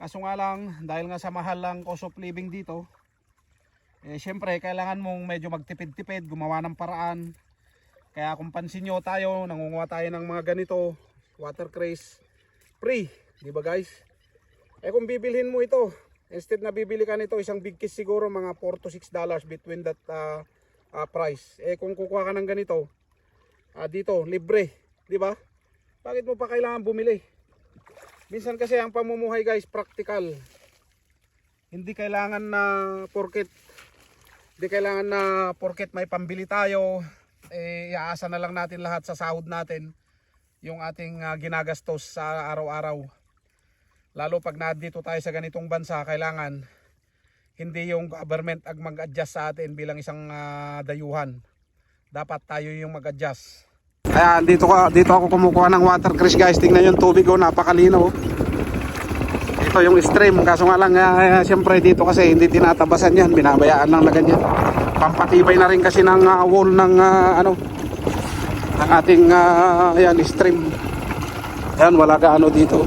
Kaso nga lang, dahil nga sa mahal lang cost of living dito, eh syempre kailangan mong medyo magtipid-tipid, gumawa ng paraan. Kaya kung pansin nyo tayo, nangunguha tayo ng mga ganito, water craze, free, di ba guys? Eh kung bibilhin mo ito, instead na bibili ka nito, isang big kiss siguro mga 4 to 6 dollars between that uh, uh, price. Eh kung kukuha ka ng ganito, ah, dito, libre, di ba? Bakit mo pa kailangan bumili? Minsan kasi ang pamumuhay guys, practical. Hindi kailangan na porket hindi kailangan na porket may pambili tayo, eh iaasa na lang natin lahat sa sahod natin yung ating ah, ginagastos sa araw-araw. Lalo pag nandito tayo sa ganitong bansa, kailangan hindi yung government ang mag-adjust sa atin bilang isang ah, dayuhan. Dapat tayo yung mag-adjust. Ayan, dito, ka, dito ako kumukuha ng water crush guys. Tingnan yung tubig oh, napakalino. oh. Ito yung stream. Kaso nga lang, uh, siyempre dito kasi hindi tinatabasan yan. Binabayaan lang na ganyan. Pampatibay na rin kasi ng ah, wall ng ah, ano ng ating ah, ayan, stream. Ayan, wala ka ano dito.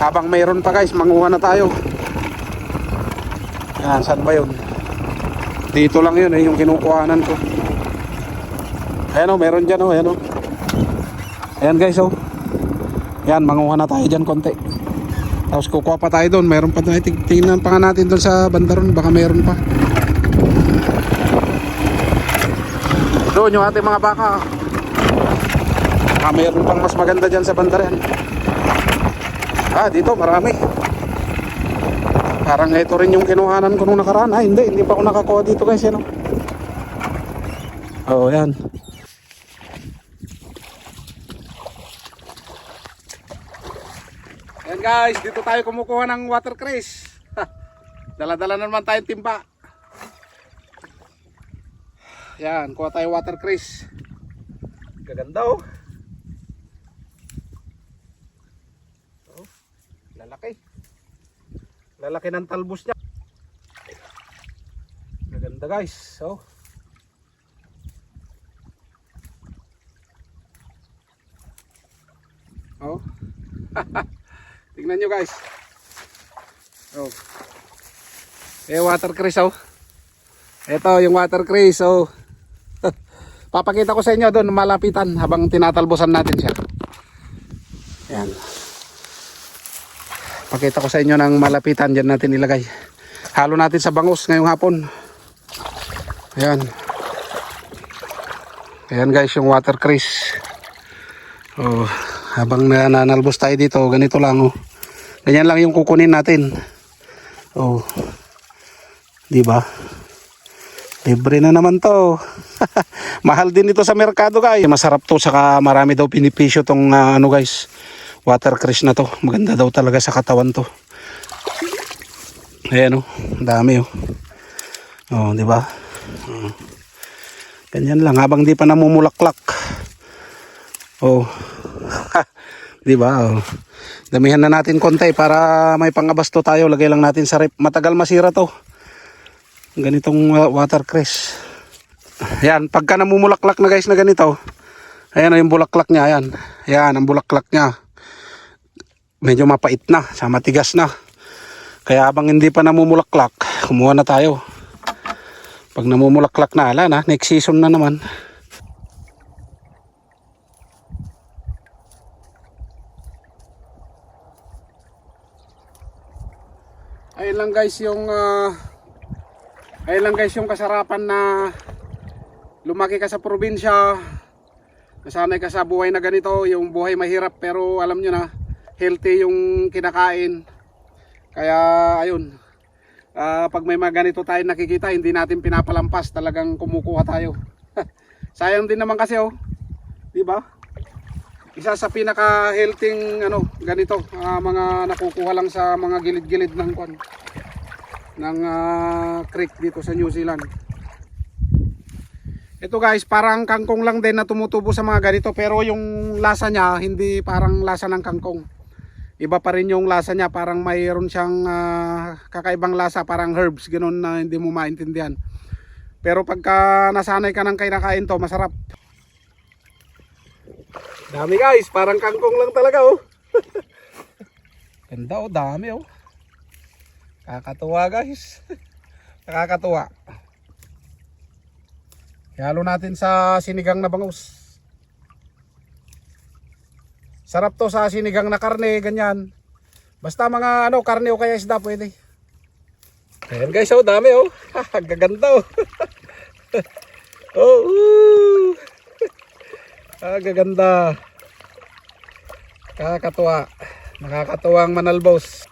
Habang mayroon pa guys, manguha na tayo. Ayan, saan ba yun? Dito lang yun eh, yung kinukuhanan ko. Ayan o, meron dyan o, ayan o. Ayan guys o. Ayan, manguha na tayo dyan konti. Tapos kukuha pa tayo doon, meron pa tayo. Ting- Tingnan pa nga natin doon sa bandaron, baka meron pa. Doon yung ating mga baka. Baka meron pang mas maganda dyan sa bandaran. Ah, dito marami. Parang ito rin yung kinuhanan ko nung nakaraan. Ah, hindi, hindi pa ako nakakuha dito guys. Ano? Oo, oh, yan. Guys, dito tayo kumukuha ng water craze. Dala-dala na naman tayong timba. Yan, kuha tayo water craze. Gaganda oh. oh. Lalaki. Lalaki ng talbos niya. Gaganda guys. Oh. Oh. Tingnan nyo guys. Oh. Eh water craze oh. Ito yung water craze oh. Papakita ko sa inyo doon malapitan habang tinatalbosan natin siya. Yan. Pakita ko sa inyo ng malapitan diyan natin ilagay. Halo natin sa bangus ngayong hapon. Ayan. Ayan guys yung water craze. Oh, habang nananalbos tayo dito, ganito lang oh. Ganyan lang yung kukunin natin. Oh. 'Di ba? Libre na naman to. Mahal din ito sa merkado guys. Masarap to saka marami daw pinipisyo tong ah, ano guys. Water crush na to. Maganda daw talaga sa katawan to. Ayan oh, dami oh. Oh, 'di ba? Oh. Ganyan lang habang di pa namumulaklak. Oh. 'Di ba? Oh. Damihan na natin konti para may pangabasto tayo. Lagay lang natin sa rep. Matagal masira to. Ganitong uh, water cress. Yan, pagka namumulaklak na guys na ganito. Ayan oh, yung bulaklak niya, ayan. Ayan ang bulaklak niya. Medyo mapait na, sa matigas na. Kaya habang hindi pa namumulaklak, kumuha na tayo. Pag namumulaklak na, ala na, next season na naman. Ayun lang guys yung ah, ayun lang guys yung kasarapan na lumaki ka sa probinsya. Nasanay ka sa buhay na ganito, yung buhay mahirap pero alam nyo na healthy yung kinakain. Kaya ayun. ah, pag may mga ganito tayo nakikita, hindi natin pinapalampas, talagang kumukuha tayo. Sayang din naman kasi oh. 'Di ba? Isa sa pinaka healthy ano ganito ah, mga nakukuha lang sa mga gilid-gilid ng kwan ng ah, creek dito sa New Zealand. Ito guys parang kangkong lang din na tumutubo sa mga ganito pero yung lasa niya hindi parang lasa ng kangkong. Iba pa rin yung lasa niya parang mayroon siyang ah, kakaibang lasa parang herbs ganun na hindi mo maintindihan. Pero pagka nasanay ka ng kinakain to masarap Dami guys, parang kangkong lang talaga oh. Ganda oh, dami oh. Kakatuwa guys. Nakakatuwa. Ihalo natin sa sinigang na bangus. Sarap to sa sinigang na karne, ganyan. Basta mga ano, karne o kaya isda pwede. Ayan guys, oh, dami oh. Gaganda oh. oh, uh. Ah, gaganda. Kakatuwa. Nakakatuwang manalbos.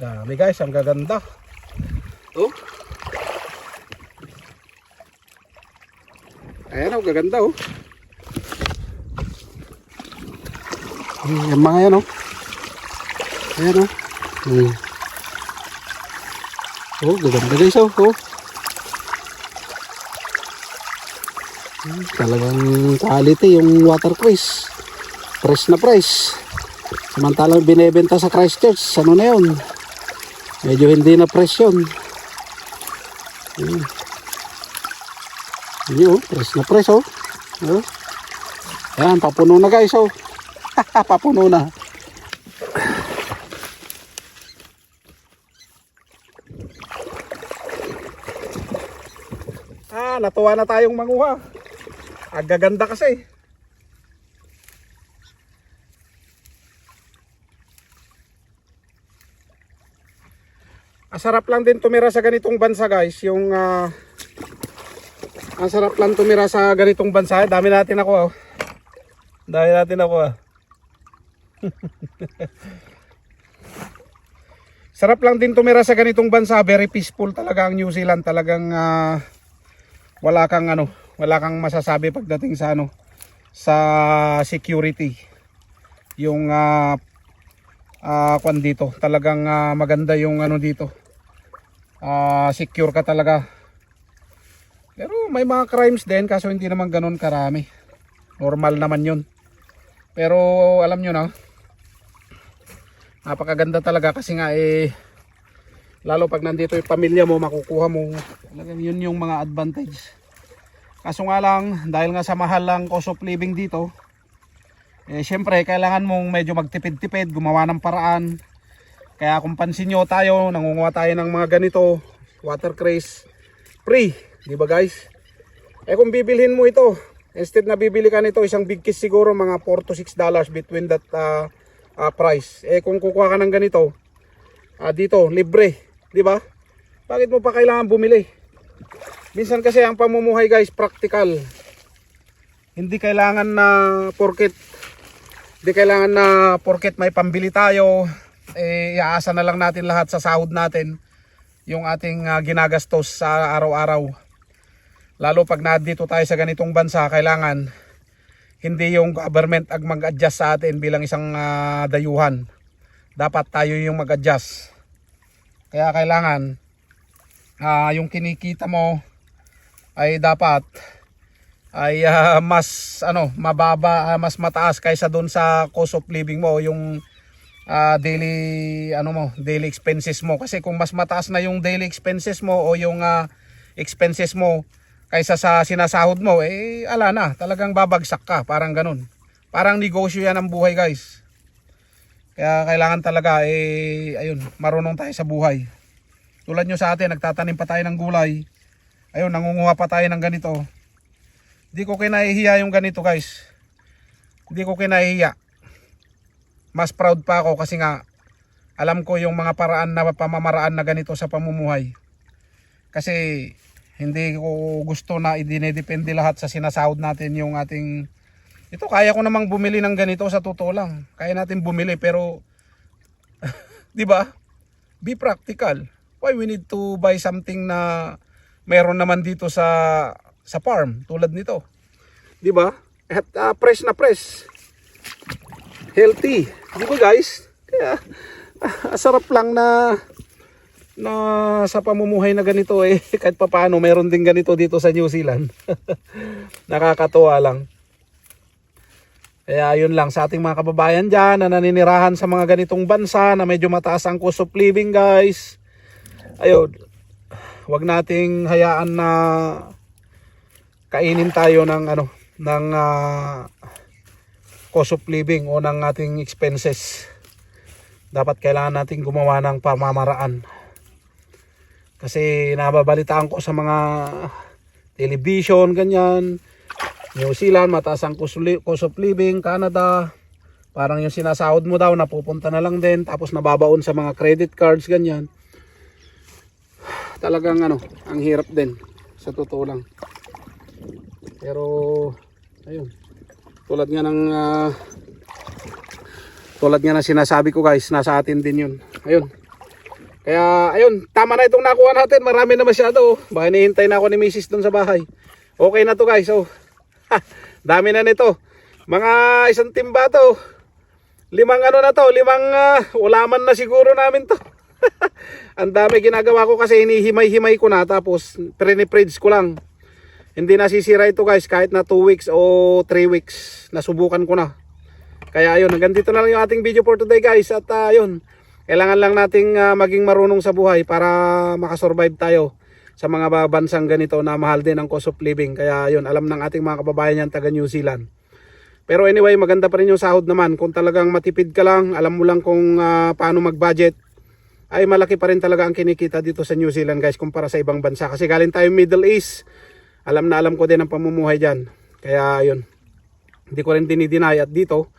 Dami guys, ang gaganda. Oh. Ayan oh, gaganda oh. Yung mga yan oh. Ayan oh. Hmm. Oh, gaganda guys oh. oh. Hmm, talagang quality yung water quiz. Fresh na fresh. Samantalang binebenta sa Christchurch, ano na yun? Medyo hindi na fresh yun. Hmm. Yun, fresh na fresh oh. oh. Yan, papuno na guys oh. papuno na. Ah, natuwa na tayong manguha. Ang gaganda kasi. Ang sarap lang din tumira sa ganitong bansa guys. Yung ah, ang sarap lang tumira sa ganitong bansa. Dami natin ako ah. Dami natin ako ah. sarap lang din tumira sa ganitong bansa. Very peaceful talaga ang New Zealand. Talagang ah, wala kang ano, wala kang masasabi pagdating sa ano sa security. Yung ah ah, kwan dito, talagang ah, maganda yung ano dito. Ah, secure ka talaga. Pero may mga crimes din kaso hindi naman ganoon karami. Normal naman 'yun. Pero alam nyo na, napakaganda talaga kasi nga eh lalo pag nandito yung pamilya mo makukuha mo yun yung mga advantage kaso nga lang dahil nga sa mahal lang cost of living dito eh syempre kailangan mong medyo magtipid-tipid gumawa ng paraan. Kaya kung pansin nyo tayo nangunguha tayo ng mga ganito water craze free di ba guys? Eh kung bibilhin mo ito instead na bibili ka nito isang big kiss siguro mga 4 to 6 dollars between that uh, uh, price. Eh kung kukuha ka ng ganito ah, dito libre di ba? Bakit mo pa kailangan bumili minsan kasi ang pamumuhay guys practical. Hindi kailangan na porket hindi kailangan na porket may pambili tayo eh iaasa na lang natin lahat sa sahod natin yung ating ah, ginagastos sa araw-araw. Lalo pag nandito tayo sa ganitong bansa kailangan hindi yung government ang mag-adjust sa atin bilang isang ah, dayuhan. Dapat tayo yung mag-adjust. Kaya kailangan ah, yung kinikita mo ay dapat ay ah, mas ano mababa ah, mas mataas kaysa doon sa cost of living mo yung ah, daily ano mo daily expenses mo kasi kung mas mataas na yung daily expenses mo o yung ah, expenses mo kaysa sa sinasahod mo eh ala na talagang babagsak ka parang ganun parang negosyo yan ang buhay guys kaya kailangan talaga eh ayun, marunong tayo sa buhay. Tulad nyo sa atin, nagtatanim pa tayo ng gulay. Ayun, nangunguha pa tayo ng ganito. Hindi ko kinahihiya yung ganito guys. Hindi ko kinahihiya. Mas proud pa ako kasi nga alam ko yung mga paraan na pamamaraan na ganito sa pamumuhay. Kasi hindi ko gusto na idinedepende lahat sa sinasahod natin yung ating ito kaya ko namang bumili ng ganito sa totoo lang. Kaya natin bumili pero 'di ba? Be practical. Why we need to buy something na meron naman dito sa sa farm tulad nito. 'Di ba? At ah, fresh na fresh. Healthy. 'Di ba guys? Kaya ah, sarap lang na na sa pamumuhay na ganito eh kahit papaano meron din ganito dito sa New Zealand. Nakakatuwa lang. Kaya yun lang sa ating mga kababayan dyan na naninirahan sa mga ganitong bansa na medyo mataas ang cost of living guys. Ayun, wag nating hayaan na kainin tayo ng ano ng ah, cost of living o ng ating expenses. dapat kailangan natin gumawa ng pamamaraan. Kasi nababalitaan ko sa mga television, ganyan, New Zealand, mataas ang cost of living, Canada, parang yung sinasahod mo daw, napupunta na lang din, tapos nababaon sa mga credit cards, ganyan. Talagang ano, ang hirap din, sa totoo lang. Pero, ayun, tulad nga ng, ah, tulad nga ng sinasabi ko guys, nasa atin din yun. Ayun. Kaya, ayun, tama na itong nakuha natin, marami na masyado. oh. Baka hinihintay na ako ni Mrs. dun sa bahay. Okay na to guys, oh. Ha, dami na nito. Mga isang timba to. Limang ano na to, limang ah, ulaman na siguro namin to. Ang dami ginagawa ko kasi hinihimay-himay ko na tapos pre-fridge ko lang. Hindi nasisira ito guys kahit na 2 weeks o 3 weeks. Nasubukan ko na. Kaya ayun, hanggang dito na lang yung ating video for today guys. At ah, ayun, kailangan lang nating ah, maging marunong sa buhay para makasurvive tayo sa mga ba- bansang ganito na mahal din ang cost of living. Kaya yun, alam ng ating mga kababayan yan taga New Zealand. Pero anyway, maganda pa rin yung sahod naman. Kung talagang matipid ka lang, alam mo lang kung ah, paano mag-budget, ay malaki pa rin talaga ang kinikita dito sa New Zealand guys kumpara sa ibang bansa. Kasi galing tayo Middle East, alam na alam ko din ang pamumuhay dyan. Kaya yun, hindi ko rin dinideny at dito,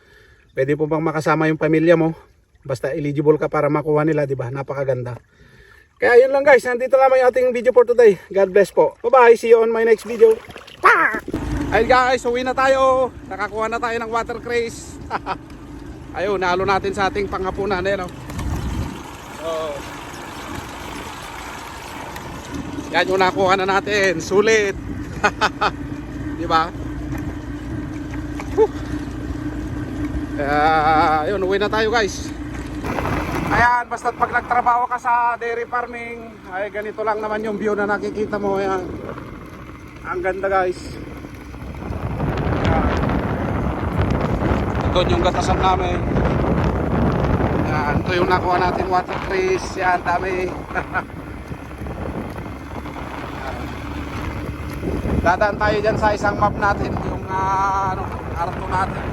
pwede po bang makasama yung pamilya mo, basta eligible ka para makuha nila, di ba? Napakaganda. Kaya yun lang guys, nandito lamang yung ating video for today. God bless po. Bye-bye, see you on my next video. Pa! Ayun guys, uwi na tayo. Nakakuha na tayo ng water craze. Ayun, nalo natin sa ating panghapunan. Ayun, oh. Oh. Yan yung nakuha na natin. Sulit. Di ba? Kaya, ayun, uwi na tayo guys. Ayan, basta pag nagtrabaho ka sa dairy farming, ay ganito lang naman yung view na nakikita mo. Ayan. Ang ganda guys. Ayan. Doon yung gatasan namin. Ayan, ito yung nakuha natin water trees. Yan, dami. Dadaan tayo dyan sa isang map natin, yung ah, ano, arto natin.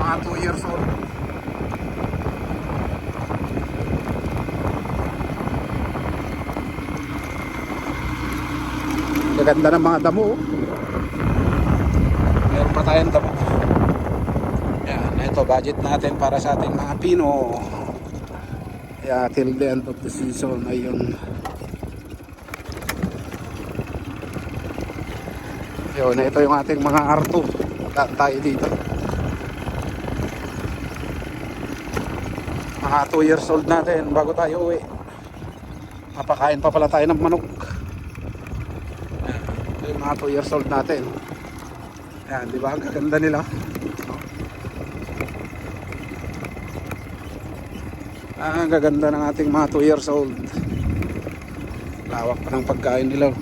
mga 2 years old. Gaganda ng mga damo. oh. Meron pa tayong damo. Budget natin para sa ating mga pino. Yeah, till the end of the season ayun. Yun, ito yung ating mga arto. Daan tayo dito. mga 2 years old natin bago tayo uwi mapakain pa pala tayo ng manok ito yung mga 2 years old natin yan di ba ang gaganda nila ang gaganda ng ating mga 2 years old lawak pa ng pagkain nila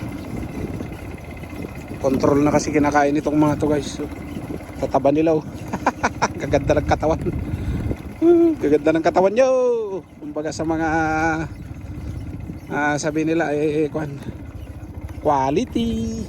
control na kasi kinakain itong mga to guys tataba nila oh. gaganda ng katawan Hmm, Gaganda ng katawan nyo. Kumbaga sa mga ah, sabi nila eh, kwan, quality.